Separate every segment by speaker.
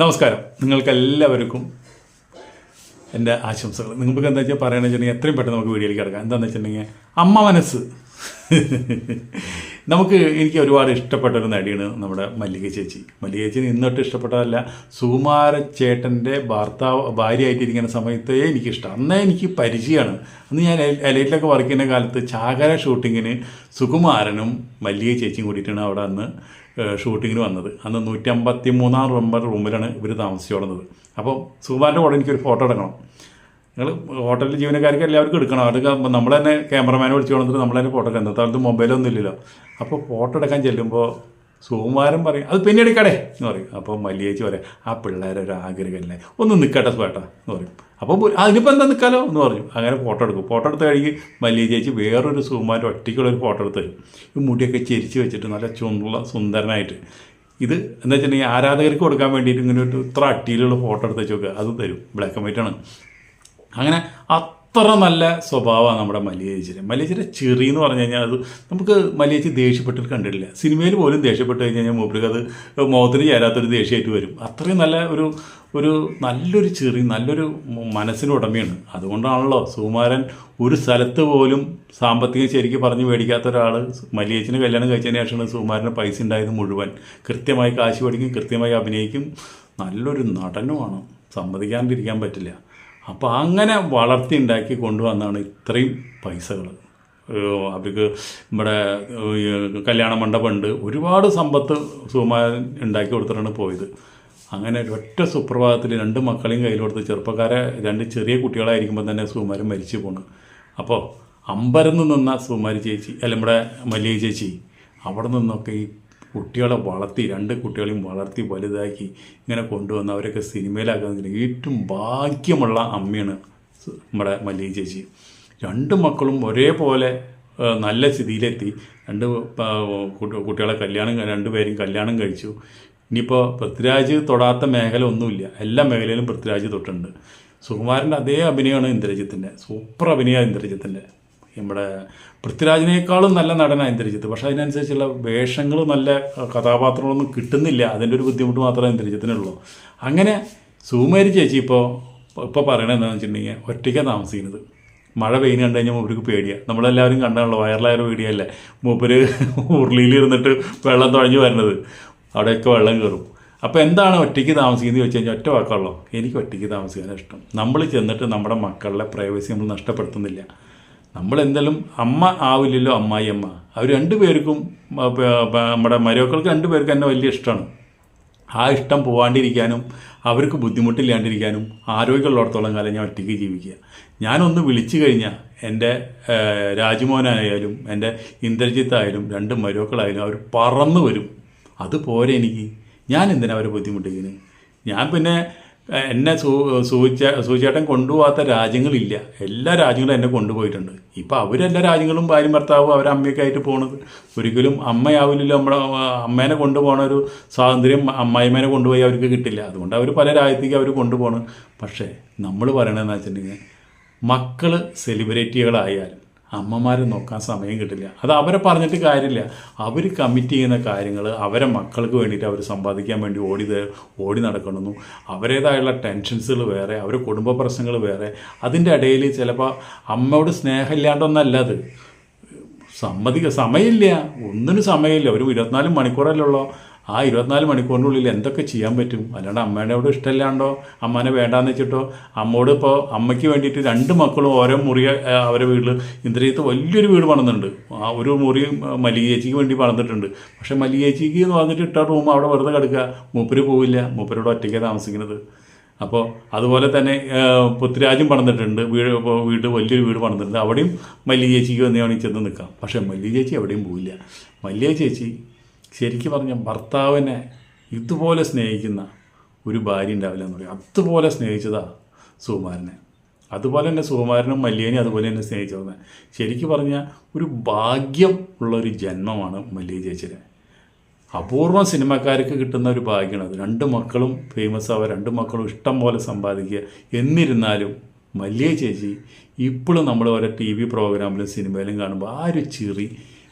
Speaker 1: നമസ്കാരം. നിങ്ങൾക്ക് എല്ലാവർക്കും എന്റെ ആശംസകൾ. നിങ്ങൾക്ക് എന്താ വെച്ചാൽ പറയണമെന്ന് വെച്ചിട്ടുണ്ടെങ്കിൽ എത്രയും പെട്ടെന്ന് നമുക്ക് വീഡിയോയിലേക്ക് കിടക്കാം. എന്താണെന്ന് വെച്ചിട്ടുണ്ടെങ്കിൽ അമ്മ മനസ്സ്. നമുക്ക് എനിക്ക് ഒരുപാട് ഇഷ്ടപ്പെട്ട ഒരു നടിയാണ് നമ്മുടെ മല്ലിക ചേച്ചി. മല്ലിക ചേച്ചി നിന്നിട്ട് ഇഷ്ടപ്പെട്ടതല്ല. സുകുമാരച്ചേട്ടന്റെ ഭർത്താവ് ഭാര്യയായിട്ടിരിക്കുന്ന സമയത്തേ എനിക്കിഷ്ടം. അന്നേ എനിക്ക് പരിചയമാണ്. അന്ന് ഞാൻ എലൈറ്റിലൊക്കെ വർക്ക് ചെയ്യുന്ന കാലത്ത് ചാകര ഷൂട്ടിങ്ങിന് സുകുമാരനും മല്ലിക ചേച്ചിയും കൂടിയിട്ടാണ് അവിടെ അന്ന് ഷൂട്ടിങ്ങിന് വന്നത്. അന്ന് നൂറ്റമ്പത്തി മൂന്നാം നമ്പർ റൂമിലാണ് ഇവർ താമസിച്ചോടുന്നത് അപ്പോൾ സുകുമാരന്റെ കൂടെ എനിക്കൊരു ഫോട്ടോ എടുക്കണം. നിങ്ങൾ ഹോട്ടലിൽ ജീവനക്കാർക്ക് എല്ലാവർക്കും എടുക്കണം. അവർക്ക് നമ്മൾ തന്നെ ക്യാമറമാനെ വിളിച്ചു കൊണ്ടിട്ട് നമ്മൾ തന്നെ ഫോട്ടോ എടുക്കാം എന്താ മൊബൈലൊന്നും ഇല്ലല്ലോ. അപ്പോൾ ഫോട്ടോ എടുക്കാൻ ചെല്ലുമ്പോൾ സുകുമാരൻ പറയും. അത് പിന്നെ എടുക്കടേ എന്ന് പറയും. അപ്പോൾ മല്ലിയേച്ചി പറയും ആ പിള്ളേരെ ഒരു ആഗ്രഹമല്ലേ ഒന്ന് നിൽക്കട്ടെ സ്വേട്ടാ എന്ന് പറയും. അപ്പോൾ അതിനിപ്പോൾ എന്താ നിൽക്കാലോ എന്ന് പറഞ്ഞു. അങ്ങനെ ഫോട്ടോ എടുക്കും. ഫോട്ടോ എടുത്ത് കഴിഞ്ഞ് മല്ലിയ ചേച്ചി വേറൊരു സുകുമാരൻ ഒറ്റയ്ക്കുള്ള ഒരു ഫോട്ടോ എടുത്ത് തരും. ഈ മുടിയൊക്കെ ചെരിച്ച് വെച്ചിട്ട് നല്ല ചുണ്ടുള്ള സുന്ദരനായിട്ട്. ഇത് എന്താ വെച്ചിട്ടുണ്ടെങ്കിൽ ആരാധകർക്ക് കൊടുക്കാൻ വേണ്ടിയിട്ട് ഇങ്ങനെ ഒരു ഇത്ര അട്ടിയിലുള്ള ഫോട്ടോ എടുത്ത് വെച്ച് നോക്കുക അത് തരും. ബ്ലാക്ക് ആൻഡ് വൈറ്റ് ആണ്. അങ്ങനെ അത്ര നല്ല സ്വഭാവമാണ് നമ്മുടെ മല്ലിയേച്ചിയുടെ. മല്ലിയേച്ചിയുടെ ചെറി എന്ന് പറഞ്ഞു കഴിഞ്ഞാൽ അത് നമുക്ക് മല്ലിയേച്ചി ദേഷ്യപ്പെട്ടിട്ട് കണ്ടിട്ടില്ല. സിനിമയിൽ പോലും ദേഷ്യപ്പെട്ട് കഴിഞ്ഞ് കഴിഞ്ഞാൽ മൂപ്പർക്ക് അത് മുഖത്തിന് ചേരാത്തൊരു ദേഷ്യമായിട്ട് വരും. അത്രയും നല്ല ഒരു ഒരു നല്ലൊരു ചെറി നല്ലൊരു മനസ്സിന് ഉടമയാണ്. അതുകൊണ്ടാണല്ലോ സുകുമാരൻ ഒരു സ്ഥലത്ത് പോലും സാമ്പത്തികം ശരിക്കും പറഞ്ഞ് മേടിക്കാത്ത ഒരാൾ മലിയേച്ചിന് കല്യാണം കഴിച്ചതിന് ശേഷമാണ് സുകുമാരന് പൈസ ഉണ്ടായത് മുഴുവൻ. കൃത്യമായി കാശ് പഠിക്കും കൃത്യമായി അഭിനയിക്കും. നല്ലൊരു നടനുമാണ്. സമ്മതിക്കാണ്ടിരിക്കാൻ പറ്റില്ല. അപ്പോൾ അങ്ങനെ വളർത്തി ഉണ്ടാക്കി കൊണ്ടുവന്നാണ് ഇത്രയും പൈസകൾ അവർക്ക് ഇവിടെ കല്യാണ മണ്ഡപമുണ്ട്. ഒരുപാട് സമ്പത്ത് സുകുമാരൻ ഉണ്ടാക്കി കൊടുത്തിട്ടാണ് പോയത്. അങ്ങനെ ഒറ്റ സുപ്രഭാതത്തിൽ രണ്ട് മക്കളെയും കയ്യിൽ കൊടുത്ത് ചെറുപ്പക്കാരെ രണ്ട് ചെറിയ കുട്ടികളായിരിക്കുമ്പോൾ തന്നെ സുകുമാരൻ മരിച്ചു പോണു. അപ്പോൾ അമ്പരന്ന് നിന്ന സുകുമാരി ചേച്ചി അല്ല നമ്മുടെ മല്ലിക ചേച്ചി അവിടെ നിന്നൊക്കെ ഈ കുട്ടികളെ വളർത്തി രണ്ട് കുട്ടികളെയും വളർത്തി വലുതാക്കി ഇങ്ങനെ കൊണ്ടുവന്ന് അവരൊക്കെ സിനിമയിലാക്കാൻ ഏറ്റവും ഭാഗ്യമുള്ള അമ്മയാണ് നമ്മുടെ മല്ലിക ചേച്ചി. രണ്ട് മക്കളും ഒരേപോലെ നല്ല സ്ഥിതിയിലെത്തി. രണ്ട് കുട്ടികളെ കല്യാണം രണ്ടുപേരും കല്യാണം കഴിച്ചു. ഇനിയിപ്പോൾ പൃഥ്വിരാജ് തൊടാത്ത മേഖല ഒന്നുമില്ല. എല്ലാ മേഖലയിലും പൃഥ്വിരാജ് തൊട്ടുണ്ട്. സുകുമാരന്റെ അതേ അഭിനയമാണ് ഇന്ദ്രജിത്തിന്റെ. സൂപ്പർ അഭിനയമാണ് ഇന്ദ്രജിത്തിന്റെ. നമ്മുടെ പൃഥ്വിരാജിനേക്കാളും നല്ല നടനാണ് ഇന്ദ്രജിത്ത് പക്ഷേ അതിനനുസരിച്ചുള്ള വേഷങ്ങൾ നല്ല കഥാപാത്രങ്ങളൊന്നും കിട്ടുന്നില്ല. അതിന്റെ ഒരു ബുദ്ധിമുട്ട് മാത്രമേ ഇന്ദ്രജിത്തിനുള്ളൂ അങ്ങനെ സൂമേരി ചേച്ചി ഇപ്പോൾ ഇപ്പോൾ പറയണത് വെച്ചിട്ടുണ്ടെങ്കിൽ ഒറ്റയ്ക്കാണ് താമസിക്കുന്നത്. മഴ പെയ്യുന്ന കണ്ടു കഴിഞ്ഞാൽ മൂപ്പർക്ക് പേടിയാണ് നമ്മളെല്ലാവരും കണ്ടാണല്ലോ വയറിലായ വീഡിയോ അല്ലേ മൂപ്പര് ഉരുളിയിൽ ഇരുന്നിട്ട് വെള്ളം തുഴഞ്ഞു വരുന്നത് അവിടെയൊക്കെ വെള്ളം കയറും. അപ്പോൾ എന്താണ് ഒറ്റയ്ക്ക് താമസിക്കുന്നത് ചോദിച്ചു കഴിഞ്ഞാൽ ഒറ്റ വാക്കുള്ളൂ എനിക്ക് ഒറ്റയ്ക്ക് താമസിക്കാനാണ് ഇഷ്ടം. നമ്മൾ ചെന്നിട്ട് നമ്മുടെ മക്കളുടെ പ്രൈവസി നമ്മൾ നഷ്ടപ്പെടുത്തുന്നില്ല. നമ്മൾ എന്തെങ്കിലും അമ്മ ആവില്ലല്ലോ അമ്മായി അമ്മ. അവർ രണ്ടുപേർക്കും നമ്മുടെ മരുമക്കൾക്ക് രണ്ടുപേർക്കും എന്നെ വലിയ ഇഷ്ടമാണ്. ആ ഇഷ്ടം പോവാണ്ടിരിക്കാനും അവർക്ക് ബുദ്ധിമുട്ടില്ലാണ്ടിരിക്കാനും ആരോഗ്യമുള്ളിടത്തോളം കാലം ഞാൻ ഒറ്റയ്ക്ക് ജീവിക്കുക. ഞാനൊന്ന് വിളിച്ചു കഴിഞ്ഞാൽ എന്റെ രാജ്മോനായാലും എന്റെ ഇന്ദ്രജിത്തായാലും രണ്ട് മരുമക്കളായാലും അവർ പറന്നു വരും. അതുപോലെ എനിക്ക്. ഞാൻ എന്തിനാ അവരെ ബുദ്ധിമുട്ടിക്കുന്നത് ഞാൻ പിന്നെ എന്നെ സൂ സൂച സൂചേട്ടൻ കൊണ്ടുപോകാത്ത രാജ്യങ്ങളില്ല. എല്ലാ രാജ്യങ്ങളും എന്നെ കൊണ്ടുപോയിട്ടുണ്ട്. ഇപ്പം അവരെല്ലാ രാജ്യങ്ങളും ഭാര്യയും ഭർത്താവും അവരെ അമ്മയൊക്കെ ആയിട്ട് പോണത്. ഒരിക്കലും അമ്മയാവില്ലല്ലോ നമ്മുടെ അമ്മേനെ കൊണ്ടുപോകണ ഒരു സ്വാതന്ത്ര്യം അമ്മായിമ്മേനെ കൊണ്ടുപോയി അവർക്ക് കിട്ടില്ല. അതുകൊണ്ട് അവർ പല രാജ്യത്തേക്ക് അവർ കൊണ്ടുപോകണം പക്ഷേ നമ്മൾ പറയണതെന്ന് വെച്ചിട്ടുണ്ടെങ്കിൽ മക്കൾ സെലിബ്രിറ്റികളായാലും അമ്മമാരെ നോക്കാൻ സമയം കിട്ടില്ല. അത് അവരെ പറഞ്ഞിട്ട് കാര്യമില്ല. അവർ കമ്മിറ്റ് ചെയ്യുന്ന കാര്യങ്ങൾ അവരെ മക്കൾക്ക് വേണ്ടിയിട്ട് അവർ സമ്പാദിക്കാൻ വേണ്ടി ഓടി ഓടി നടക്കണമെന്നു അവരേതായുള്ള ടെൻഷൻസുകൾ വേറെ അവരുടെ കുടുംബ പ്രശ്നങ്ങൾ വേറെ. അതിന്റെ ഇടയിൽ ചിലപ്പോൾ അമ്മയോട് സ്നേഹമില്ലാണ്ടൊന്നല്ല അത്. സമ്മതിക്ക സമയമില്ല. ഒന്നിനും സമയമില്ല. ഒരു ഇരുപത്തിനാല് മണിക്കൂറല്ലേ ഉള്ളൂ? ആ ഇരുപത്തിനാല് മണിക്കൂറിനുള്ളിൽ എന്തൊക്കെ ചെയ്യാൻ പറ്റും? അല്ലാണ്ട് അമ്മേനോട് ഇഷ്ടമില്ലാണ്ടോ? അമ്മേനെ വേണ്ടാന്ന് വെച്ചിട്ടോ? അമ്മോട് ഇപ്പോൾ അമ്മയ്ക്ക് വേണ്ടിയിട്ട് രണ്ട് മക്കളും ഓരോ മുറി അവരെ വീട്ടിൽ ഇന്ദ്രിയത്ത് വലിയൊരു വീട് പണിതുണ്ട് ആ ഒരു മുറി മല്ലിക ചേച്ചിക്ക് വേണ്ടി പണിതിട്ടുണ്ട്. പക്ഷേ മല്ലിക ചേച്ചിക്ക് എന്ന് പറഞ്ഞിട്ട് ഇട്ട റൂം അവിടെ വെറുതെ കിടക്കുക. മൂപ്പര് പോവില്ല. മൂപ്പരോട് ഒറ്റയ്ക്കാണ് താമസിക്കുന്നത്. അപ്പോൾ അതുപോലെ തന്നെ പൃഥ്വിരാജും പണിതിട്ടുണ്ട്. വീട് വീട് വലിയൊരു വീട് പണിതിട്ടുണ്ട്. അവിടെയും മല്ലിക ചേച്ചിക്ക് വന്നെയാണ് ചെന്ന് നിൽക്കാം. പക്ഷേ മല്ലിക ചേച്ചി എവിടെയും പോവില്ല. മല്ലിക ചേച്ചി ശരിക്കും പറഞ്ഞ ഭർത്താവിനെ ഇതുപോലെ സ്നേഹിക്കുന്ന ഒരു ഭാര്യ ഉണ്ടാവില്ല എന്ന് പറയും. അതുപോലെ സ്നേഹിച്ചതാ സുകുമാരനെ. അതുപോലെ തന്നെ സുകുമാരനും മല്യേനെ അതുപോലെ തന്നെ സ്നേഹിച്ചിരുന്നത് ശരിക്കും പറഞ്ഞാൽ ഒരു ഭാഗ്യം ഉള്ള ഒരു ജന്മമാണ് മല്ലിക ചേച്ചിയുടെ. അപൂർവം സിനിമക്കാർക്ക് കിട്ടുന്ന ഒരു ഭാഗ്യമാണ് അത്. രണ്ട് മക്കളും ഫേമസ് ആവുക രണ്ട് മക്കളും ഇഷ്ടം പോലെ സമ്പാദിക്കുക എന്നിരുന്നാലും മല്ലിക ചേച്ചി ഇപ്പോഴും നമ്മൾ ഓരോ ടി വി പ്രോഗ്രാമിലും സിനിമയിലും കാണുമ്പോൾ ആ ഒരു ചിറി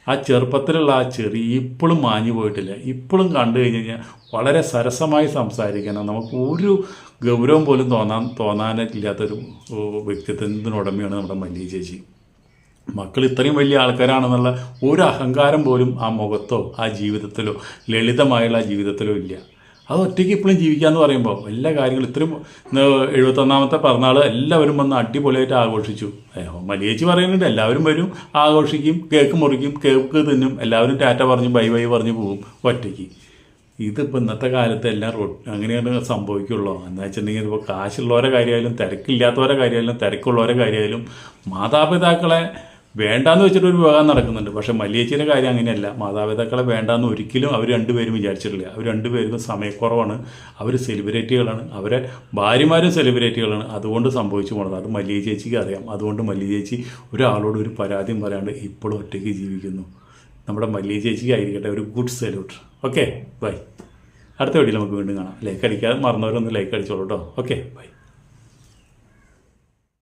Speaker 1: ആ ചെറുപ്പത്തിലുള്ള ആ ചെറി ഇപ്പോഴും മാഞ്ഞു പോയിട്ടില്ല. ഇപ്പോഴും കണ്ടു കഴിഞ്ഞ് കഴിഞ്ഞാൽ വളരെ സരസമായി സംസാരിക്കണം. നമുക്ക് ഒരു ഗൗരവം പോലും തോന്നാൻ തോന്നാനില്ലാത്തൊരു ഓ, വ്യക്തിത്വത്തിനുടമയാണ് നമ്മുടെ മല്ലി ചേച്ചി. മക്കൾ ഇത്രയും വലിയ ആൾക്കാരാണെന്നുള്ള ഒരു അഹങ്കാരം പോലും ആ മുഖത്തോ ആ ജീവിതത്തിലോ ലളിതമായുള്ള ആ ജീവിതത്തിലോ ഇല്ല. അത് ഒറ്റയ്ക്ക് ഇപ്പോഴും ജീവിക്കാന്ന് പറയുമ്പോൾ എല്ലാ കാര്യങ്ങളും ഇത്രയും എഴുപത്തൊന്നാമത്തെ പിറന്നാൾ എല്ലാവരും വന്ന് അടിപൊളിയായിട്ട് ആഘോഷിച്ചു. മലിയേച്ചി പറയുന്നുണ്ട് എല്ലാവരും വരും ആഘോഷിക്കും കേക്ക് മുറിക്കും കേക്ക് തിന്നും എല്ലാവരും ടാറ്റ പറഞ്ഞ് ബൈ ബൈ പറഞ്ഞ് പോകും ഒറ്റയ്ക്ക്. ഇതിപ്പോൾ ഇന്നത്തെ കാലത്ത് എല്ലാം റോ അങ്ങനെയാണ് സംഭവിക്കുള്ളൂ. എന്താ വെച്ചിട്ടുണ്ടെങ്കിൽ ഇപ്പോൾ കാശുള്ളവരെ കാര്യമായാലും തിരക്കില്ലാത്തവരെ കാര്യമായാലും തിരക്കുള്ളവരെ കാര്യമായാലും മാതാപിതാക്കളെ വേണ്ടാന്ന് വെച്ചിട്ട് ഒരു വിവാഹം നടക്കുന്നുണ്ട്. പക്ഷെ മല്ലിയേച്ചിയുടെ കാര്യം അങ്ങനെയല്ല. മാതാപിതാക്കളെ വേണ്ടാന്ന് ഒരിക്കലും അവർ രണ്ടുപേരും വിചാരിച്ചിട്ടില്ല. അവർ രണ്ടുപേരും സമയക്കുറവാണ്. അവർ സെലിബ്രിറ്റികളാണ്. അവരെ ഭാര്യമാരും സെലിബ്രിറ്റികളാണ്. അതുകൊണ്ട് സംഭവിച്ചു പോണത്. അത് മല്ലിയ ചേച്ചിക്ക് അറിയാം. അതുകൊണ്ട് മല്ലിയ ചേച്ചി ഒരാളോട് ഒരു പരാതിയും പറയാണ്ട് ഇപ്പോഴും ഒറ്റയ്ക്ക് ജീവിക്കുന്നു. നമ്മുടെ മല്ലിയ ചേച്ചിക്ക് ആയിരിക്കട്ടെ ഒരു ഗുഡ് സല്യൂട്ട്. ഓക്കെ? ബൈ. അടുത്ത വീഡിയോയിൽ നമുക്ക് വീണ്ടും കാണാം. ലൈക്ക് അടിക്കാതെ മറന്നവരൊന്ന് ലൈക്ക് അടിച്ചോളൂ കേട്ടോ. ഓക്കെ? ബൈ.